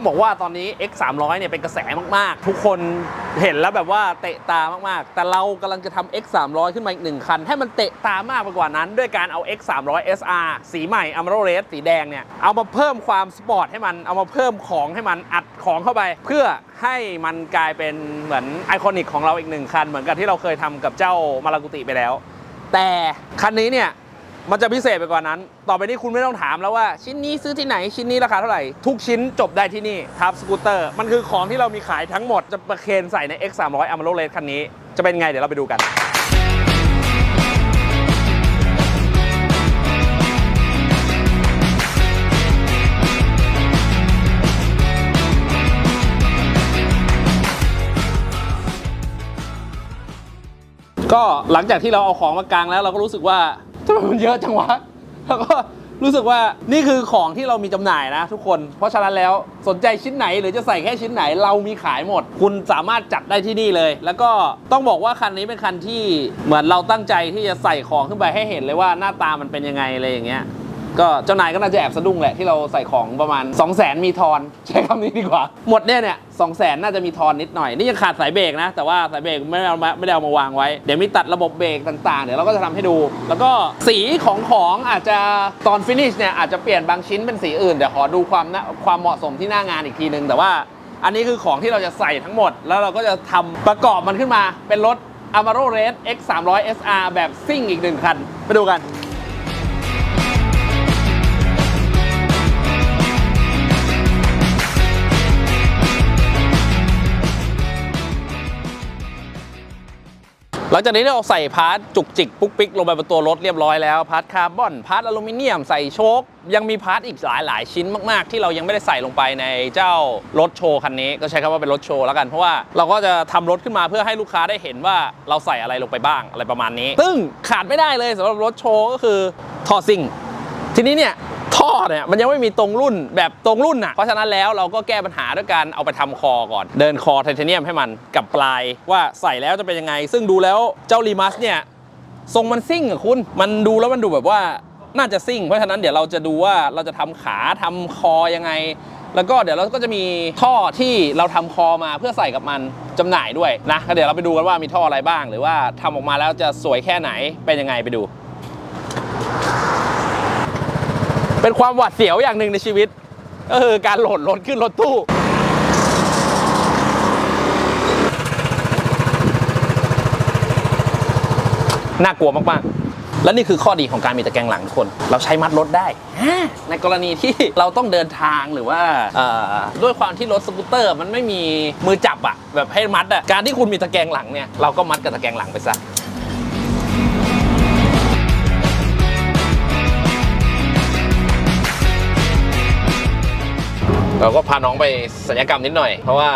ต้องบอกว่าตอนนี้ X 3 0 0เนี่ยเป็นกระแสมากๆ ทุกคนเห็นแล้วแบบว่าเตะตามากๆ แต่เรากำลังจะทำ X 3 0 0ขึ้นมาอีกหนึ่งคัน ให้มันเตะตามากไปกว่านั้น ด้วยการเอา X 3 0 0 SR สีใหม่ a m a r o Red สีแดงเนี่ย เอามาเพิ่มความสปอร์ตให้มัน เอามาเพิ่มของให้มันอัดของเข้าไป เพื่อให้มันกลายเป็นเหมือนไอคอนิกของเราอีกหนึ่งคัน เหมือนกับที่เราเคยทำกับเจ้ามารากุติไปแล้ว แต่คันนี้เนี่ย มันจะพิเศษไปกว่านั้น ต่อไปนี้คุณไม่ต้องถามแล้วว่า ชิ้นนี้ซื้อที่ไหนชิ้นนี้ราคาเท่าไหร่ ทุกชิ้นจบได้ที่นี่ทับสกูตเตอร์ มันคือของที่เรามีขายทั้งหมดจะประเคนใส่ใน X 3 0 0 a m a r o Red คันนี้ จะเป็นไงเดี๋ยวเราไปดูกันก็หลังจากที่เราเอาของมากลางแล้วเราก็รู้สึกว่าำไมมันเยอะจังวะ แล้วก็รู้สึกว่านี่คือของที่เรามีจำหน่ายนะทุกคน เพราะฉะนั้นแล้วสนใจชิ้นไหนหรือจะใส่แค่ชิ้นไหนเรามีขายหมด คุณสามารถจัดได้ที่นี่เลย แล้วก็ต้องบอกว่าคันนี้เป็นคันที่เหมือนเราตั้งใจที่จะใส่ของขึ้นไปให้เห็นเลยว่าหน้าตามันเป็นยังไงอะไรอย่างเงี้ย ก็เจ้านายก็น่าจะแอบสะดุ้งแหละที่เราใส่ของประมาณ 2 0 0แสนมีทอนใช้คำนี้ดีกว่า หมดเนี่ยเนี่ยสองแสนน่าจะมีทอนนิดหน่อย นี่ยังขาดสายเบรกนะ แต่ว่าสายเบรกไม่ได้เอามาไม่ได้เอามาวางไว้ เดี๋ยวมีตัดระบบเบรกต่างๆ เดี๋ยวเราก็จะทำให้ดู แล้วก็สีของของอาจจะตอนฟินิชเนี่ยอาจจะเปลี่ยนบางชิ้นเป็นสีอื่นเดี๋ยวขอดูความน่าความเหมาะสมที่หน้างานอีกทีนึงแต่ว่าอันนี้คือของที่เราจะใส่ทั้งหมด แล้วเราก็จะทำประกอบมันขึ้นมาเป็นรถ Amaro Red X 3 0 0 SR แบบซิ่งอีกหนึ่งคันไปดูกัน ลังจากนี้เราใส่พาร์ทจุกจิกปุ๊กปิ๊กลงไปบนตัวรถเรียบร้อยแล้วพาร์ทคาร์บอนพาร์ทอลูมิเนียมใส่โชคยังมีพาร์ทอีกหลายหลายชิ้นมากๆ ที่เรายังไม่ได้ใส่ลงไปในเจ้ารถโชว์คันนี้ก็ใช้คำว่าเป็นรถโชว์แล้วกัน เพราะว่าเราก็จะทำรถขึ้นมาเพื่อให้ลูกค้าได้เห็นว่าเราใส่อะไรลงไปบ้างอะไรประมาณนี้ ซึ่งขาดไม่ได้เลยสำหรับรถโชว์ก็คือท่อซิ่งทีนี้เนี่ย ท่อเนี่ยมันยังไม่มีตรงรุ่นแบบตรงรุ่นอะ เพราะฉะนั้นแล้วเราก็แก้ปัญหาด้วยการเอาไปทำคอก่อน เดินคอไทเทเนียมให้มันกับปลายว่าใส่แล้วจะเป็นยังไง ซึ่งดูแล้วเจ้ารีมัสเนี่ยทรงมันซิ่งอะคุณ มันดูแล้วมันดูแบบว่าน่าจะซิ่ง เพราะฉะนั้นเดี๋ยวเราจะดูว่าเราจะทำขาทำคอยังไง แล้วก็เดี๋ยวเราก็จะมีท่อที่เราทำคอมาเพื่อใส่กับมันจำหน่ายด้วยนะเดี๋ยวเราไปดูกันว่ามีท่ออะไรบ้าง หรือว่าทำออกมาแล้วจะสวยแค่ไหนเป็นยังไงไปดู เป็นความหวาดเสียวอย่างหนึ่งในชีวิต ก็คือการโหลดรถขึ้นรถตู้ น่ากลัวมาก ๆ และนี่คือข้อดีของการมีตะแกรงหลังทุกคน เราใช้มัดรถได้ ในกรณีที่เราต้องเดินทางหรือว่าด้วยความที่รถสกูตเตอร์ มันไม่มีมือจับอะแบบให้มัดอะการที่คุณมีตะแกรงหลังเนี่ยเราก็มัดกับตะแกรงหลังไปซะ เราก็พาน้องไปสัญญกรรมนิดหน่อย เพราะว่า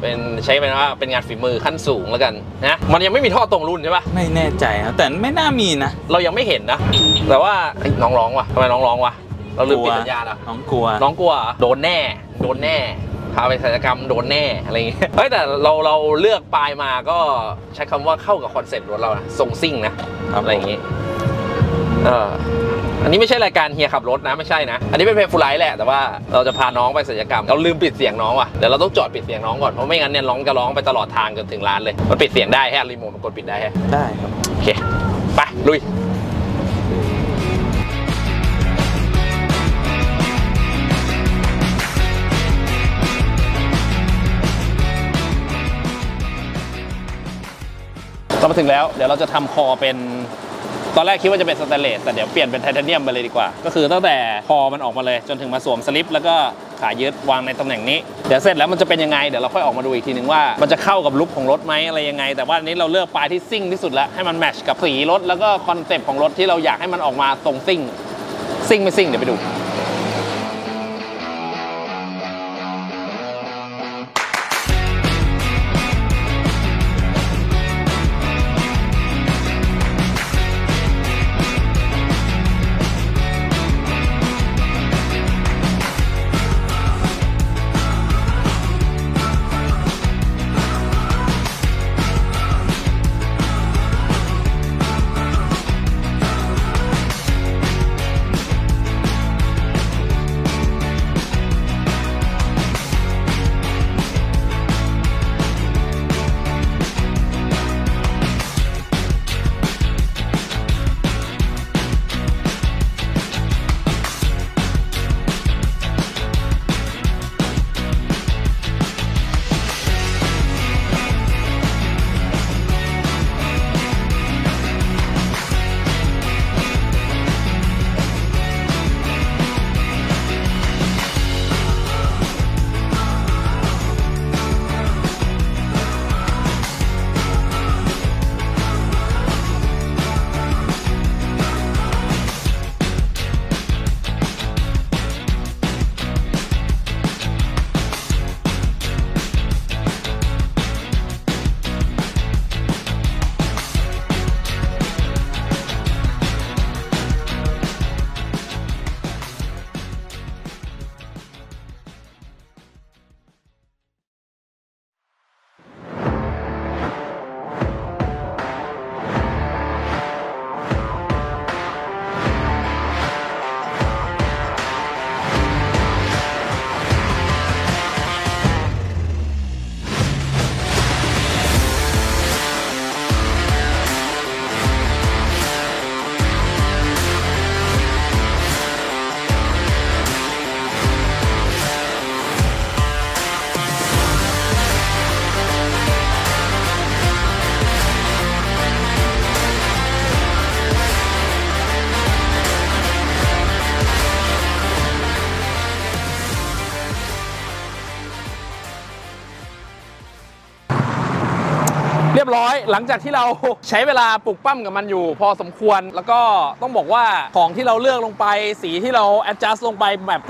เป็นใช้เป็นว่าเป็นงานฝีมือขั้นสูงแล้วกันนะมันยังไม่มีท่อตรงรุ่นใช่ปะไม่แน่ใจครับแต่ไม่น่ามีนะ เรายังไม่เห็นนะ แต่ว่าเฮ้ยน้องร้องว่ะทำไมน้องร้องวะเราลืมปิดกลัวสัญญาณอะน้องกลัว น้องกลัวเหรอโดนแน่ โดนแน่พาไปศัลยกรรมโดนแน่อะไรอย่างเงี้ยเฮ้ยแต่เราเราเลือกปลายมาก็ใช้คำว่าเข้ากับคอนเซ็ปต์รถเรานะทรงซิ่งนะครับ อะไรอย่างงี้ เอออันนี้ไม่ใช่รายการเฮียขับรถนะไม่ใช่นะ อันนี้เป็นเพลฟูไลท์แหละแต่ว่าเราจะพาน้องไปศัลยกรรมเราลืมปิดเสียงน้องว่ะเดี๋ยวเราต้องจอดปิดเสียงน้องก่อนเพราะไม่งั้นเนี่ยน้องจะร้องไปตลอดทางจนถึงร้านเลยมันปิดเสียงได้แฮะรีโมทมันกดปิดได้แฮะได้ครับโอเคไปลุยเรามาถึงแล้วเดี๋ยวเราจะทำคอเป็น ตอนแรกคิดว่าจะเป็นสแตนเลสแต่เดี๋ยวเปลี่ยนเป็นไทเทเนียมไปเลยดีกว่า ก็คือตั้งแต่คอมันออกมาเลยจนถึงมาสวมสลิป แล้วก็ขายึดวางในตำแหน่งนี้ เดี๋ยวเสร็จแล้วมันจะเป็นยังไงเดี๋ยวเราค่อยออกมาดูอีกทีนึงว่ามันจะเข้ากับลุคของรถไหมอะไรยังไง แต่ว่าอันนี้เราเลือกปลายที่ซิ่งที่สุดแล้วให้มันแมชกับสีรถแล้วก็คอนเซปต์ของรถที่เราอยากให้มันออกมาตรงซิ่งซิ่งไม่ซิ่งเดี๋ยวไปดู เรียบร้อยหลังจากที่เราใช้เวลาปลุกปั้มกับมันอยู่ พอสมควรแล้วก็ต้องบอกว่าของที่เราเลือกลงไป สีที่เรา adjust ลงไปแบบ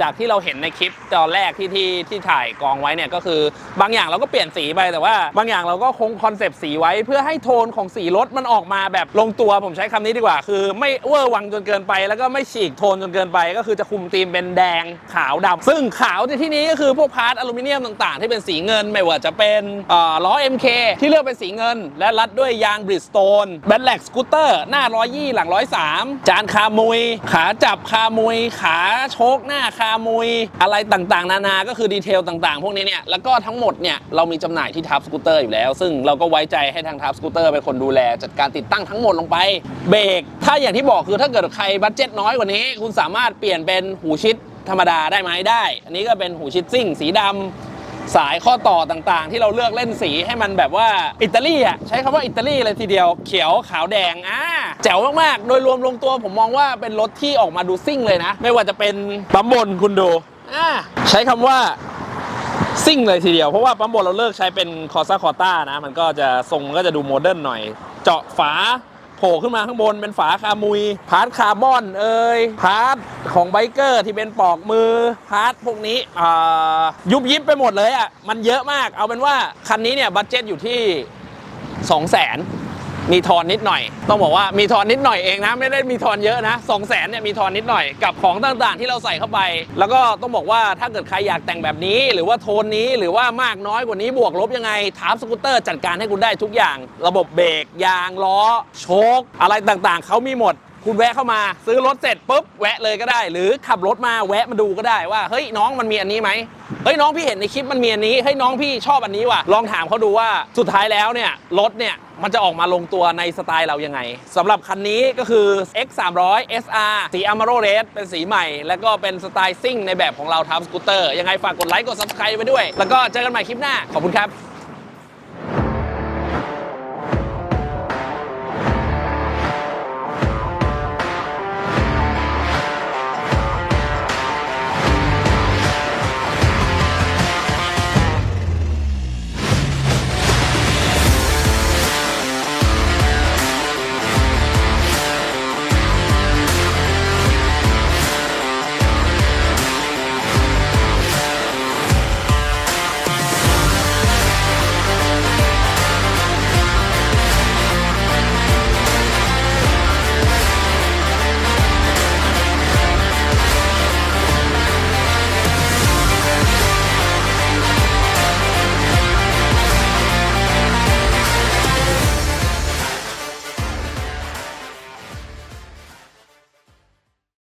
จากที่เราเห็นในคลิปตอนแรกที่ที่ที่ถ่ายกองไว้เนี่ยก็คือบางอย่างเราก็เปลี่ยนสีไปแต่ว่า บางอย่างเราก็คงคอนเซปต์สีไว้เพื่อให้โทนของสีรถมันออกมาแบบลงตัวผมใช้คำนี้ดีกว่า คือไม่เวอร์วังจนเกินไป แล้วก็ไม่ฉีกโทนจนเกินไป ก็คือจะคุมธีมเป็นแดงขาวดำซึ่งขาวในที่นี้ก็คือพวกพาร์ทอลูมิเนียมต่างๆ ที่เป็นสีเงินไม่ว่าจะเป็นอ่าล้อ MK ที่เลือกเป็นสีเงิน และรัดด้วยยางบริดสโตนแบนแล็กสกูตเตอร์หน้า120หลัง103จานคามุย ขาจับคามุย ขาโชกหน้าคามุย อะไรต่างๆ นานา ก็คือดีเทลต่างๆ พวกนี้เนี่ย แล้วก็ทั้งหมดเนี่ย เรามีจำหน่ายที่ทับสกูตเตอร์อยู่แล้ว ซึ่งเราก็ไว้ใจให้ทางทับสกูตเตอร์เป็นคนดูแล จัดการติดตั้งทั้งหมดลงไป เบรก ถ้าอย่างที่บอกคือถ้าเกิดใครบัตเจ็ตน้อยกว่านี้ คุณสามารถเปลี่ยนเป็นหูชิดธรรมดาได้ไหมได้ อันนี้ก็เป็นหูชิดซิ่ง สีดำ สายข้อต่อต่างๆ ที่เราเลือกเล่นสีให้มันแบบว่าอิตาลีอะใช้คำว่าอิตาลีเลยทีเดียวเขียวขาวแดงอ่าแจ๋วมากๆ โดยรวมลงตัวผมมองว่าเป็นรถที่ออกมาดูซิ่งเลยนะ ไม่ว่าจะเป็นปั๊มบนคุณดูอ่าใช้คำว่าซิ่งเลยทีเดียว เพราะว่าปั๊มบนเราเลิกใช้เป็นคอซ่าคอต้านะ มันก็จะทรงมันก็จะดูโมเดิร์นหน่อย เจาะฝา โผล่ขึ้นมาข้างบนเป็นฝาคามุย พาร์ทคาร์บอนเอ่ยพาร์ทของไบเกอร์ที่เป็นปลอกมือพาร์ทพวกนี้ยุบยิบไปหมดเลยอะมันเยอะมากเอาเป็นว่าคันนี้เนี่ยบัตเจ็ตอยู่ที่ 2 0 0 0 0 0 มีทอนนิดหน่อย ต้องบอกว่ามีทอนนิดหน่อยเองนะ ไม่ได้มีทอนเยอะนะ2 0 0 0 0 0เนี่ยมีทอนนิดหน่อยกับของต่างๆ ที่เราใส่เข้าไป แล้วก็ต้องบอกว่าถ้าเกิดใครอยากแต่งแบบนี้ หรือว่าโทนนี้หรือว่ามากน้อยกว่านี้บวกลบยังไงทาร์สกูตเตอร์จัดการให้คุณได้ทุกอย่าง ระบบเบรกยางล้อโชคอะไรต่างๆเขามีหมดคุณแวะเข้ามาซื้อรถเสร็จปุ๊บแวะเลยก็ได้ หรือขับรถมาแวะมาดูก็ได้ว่าเฮ้ยน้องมันมีอันนี้ไหม เฮ้ยน้องพี่เห็นในคลิปมันมีอันนี้เฮ้ยน้องพี่ชอบอันนี้ว่ะลองถามเขาดูว่าสุดท้ายแล้วเนี่ยรถเนี่ยมันจะออกมาลงตัวในสไตล์เรายังไงสำหรับคันนี้ก็คือ X 3 0 0 SR สี Amaro Red เป็นสีใหม่ แล้วก็เป็นสไตล์ซิ่งในแบบของเราทำสกูตเตอร์ยังไงฝากกดไลค์กด Subscribe ไปด้วย แล้วก็เจอกันใหม่คลิปหน้า ขอบคุณครับ